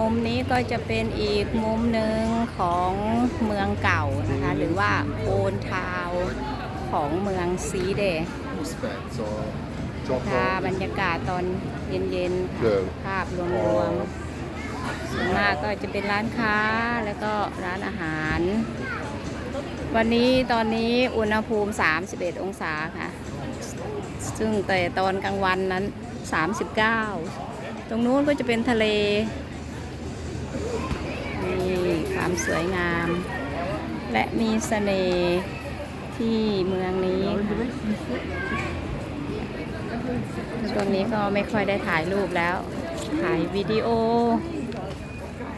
มุมนี้ก็จะเป็นอีกมุมหนึ่งของเมืองเก่านะคะ หรือว่าโอนทาวน์ของเมืองซีเด Respect. So drop ค่ะ off. บรรยากาศตอนเย็นๆเดิมค่ะภาพรวมๆส่วนมากก็จะเป็นร้านค้าแล้วก็ร้านอาหาร วันนี้ตอนนี้อุณหภูมิ 31 องศาค่ะ ซึ่งแต่ตอนกลางวันนั้น 39 ตรงนู้นก็จะเป็นทะเล นี่ความสวยงาม และมีเสน่ห์ที่เมืองนี้ค่ะช่วงนี้ก็ไม่ค่อยได้ถ่ายรูปแล้ว ถ่ายวิดีโอ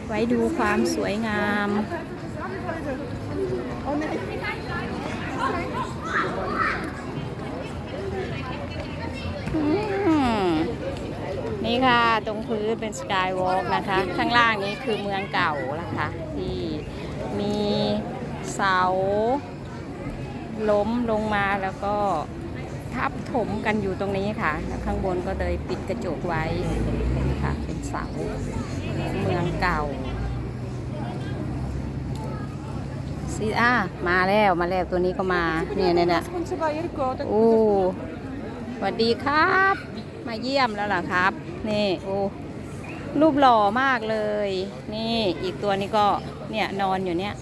ไว้ดูความสวยงาม อืม นี่ค่ะ ตรงพื้นเป็นสกายวอล์กนะคะ ข้างล่างนี้คือเมืองเก่านะคะ ที่มีเสา ล้มลงมาแล้วก็ทับถมกันอยู่ตรงนี้ค่ะแล้วข้างบนก็เลยปิดกระจกไว้ค่ะ เป็นเสาเมืองเก่าซีอ่ามาแล้วมาแล้วตัวนี้ก็มาเนี่ยเนี่ยเนี่ยโอ้สวัสดีครับ มาเยี่ยมแล้วเหรอครับ นี่โอ้รูปหล่อมากเลย นี่อีกตัวนี้ก็เนี่ยนอนอยู่เนี่ย